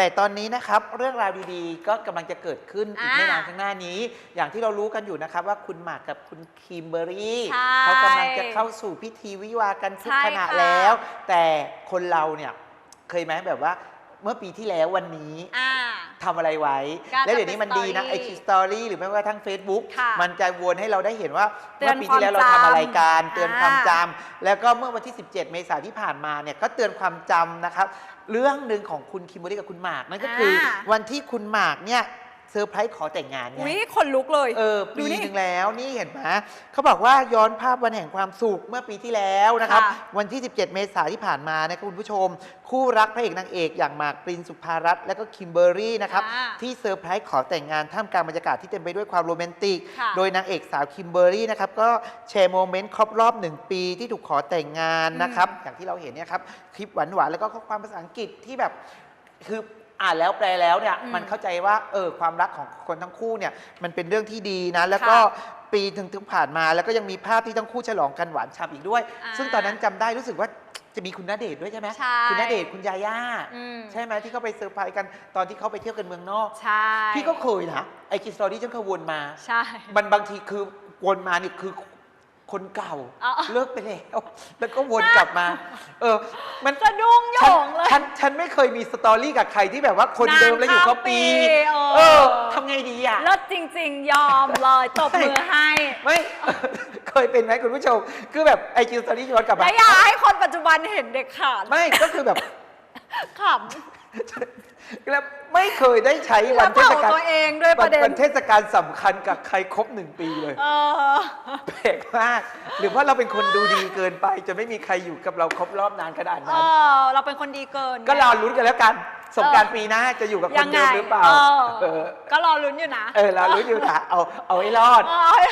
แต่ตอนนี้นะครับเรื่องราวดีๆ ก็กำลังจะเกิดขึ้นอีกอ่าไม่นานข้างหน้านี้ อย่างที่เรารู้กันอยู่นะครับว่าคุณหมากกับคุณคิมเบอรี่ใช่เขากำลังจะเข้าสู่พิธีวิวาห์กันทุกใช่ขณะค่ะ แล้ว แต่คนเราเนี่ยเคยไหมแบบว่าเมื่อปีที่แล้ววันนี้ อ่า ทำอะไรไว้ก็แล้วเดี๋ยวนี้มันจะเป็นดีนะ story ไอจีสตอรี่หรือไม่ว่าทั้ง Facebook ค่ะมันจะวนให้เราได้เห็นว่าเตืเมื่อนอปีที่แล้วเราความทำจำอะไรกันเตือนความอ่าจำแล้วก็เมื่อวันที่ 17 เมษายนที่ผ่านมาเนี่ยก็เตือนความจำนะครับ เรื่องหนึ่งของคุณคิมเบอรรี่กับคุณหมากนั่นก็คืออา วันที่คุณหมากเนี่ย เซอร์ไพรส์ขอแต่งงานไงอุ้ยคนลุกเลย เออดูปีนี่หนึ่งแล้วนี่เห็นไหมเขาบอกว่าย้อนภาพวันแห่งความสุขเมื่อปีที่แล้วนะครับ ค่ะวันที่ 17 เมษายนที่ผ่านมานะครับคุณผู้ชม คู่รักพระเอกนางเอกอย่างหมากปรินสุภารัตน์และก็คิมเบอร์รี่นะครับ อ่าที่เซอร์ไพรส์ขอแต่งงานท่ามกลางบรรยากาศที่เต็มไปด้วยความโรแมนติก ค่ะ โดยนางเอกสาวคิมเบอร์รี่นะครับก็แชร์โมเมนต์ครบรอบหนึ่งปีที่ถูกขอแต่งงานนะครับ อย่างที่เราเห็นเนี่ยครับคลิปหวานๆแล้วก็ข้อความภาษาอังกฤษที่แบบ คือ อ่านแล้วแปลแล้วเนี่ยอืมมันเข้าใจว่าเออความรักของคนทั้งคู่เนี่ยมันเป็นเรื่องที่ดีนะ แล้วก็ค่ะปีถึงถึงผ่านมา แล้วก็ยังมีภาพที่ทั้งคู่ฉลองกันหวานฉ่ำอีกด้วย อ่าซึ่งตอนนั้นจำได้รู้สึกว่าจะมีคุณณเดชน์ด้วยใช่ไหมใช่ คุณณเดชน์คุณยาย่า อืมใช่ไหมที่เขาไปเซอร์ไพรส์กันตอนที่เขาไปเที่ยวกันเมืองนอก ใช่พี่ก็เคยนะไอคิสตอรี่ฉันเคยวนมา ใช่ มันบางทีคือวนมานี่คือ คนเก่าอ๋อ เลิกไปแล้ว แล้วก็วนกลับมา เออ มันสะดุ้งโยฉันงเลย ฉันฉันไม่เคยมีสตอรี่กับใครที่แบบว่าคนเดิมแล้วอยู่เขาปี นานข้ามปีเออ เออทำไงดีอะ เลิศจริง ๆ ยอมเลยตบมือให้ ไม่ เคยเป็นไหมคุณผู้ชม คือแบบไอคิวสตอรี่ย้อนกลับมา และอยากให้คนปัจจุบันเห็นเด็กขาด ไม่ก็คือแบบ ขแล้วไม่เคยได้ใช้ำวัแล้นวเทเผาศกาลตัวเองด้วยประเด็วันนเทศกาลสำคัญกับใครครบหนึ่งปีเลย เออ แปลกมาก หรือว่าเราเป็นคนดูดีเกินไปจะไม่มีใครอยู่กับเราครบรอบนานขนาดเอนั้น อ เราเป็นคนดีเกินก็รอลุ้นกันแล้วกันสงกรารปีหน้าจะอยู่กับคยันงไงเดิมหรือเปล่าเออ เออ ก็รอลุ้นอยู่นะเออรอลุ้นอยู่ค่ะเอาเอาให้รอด เออ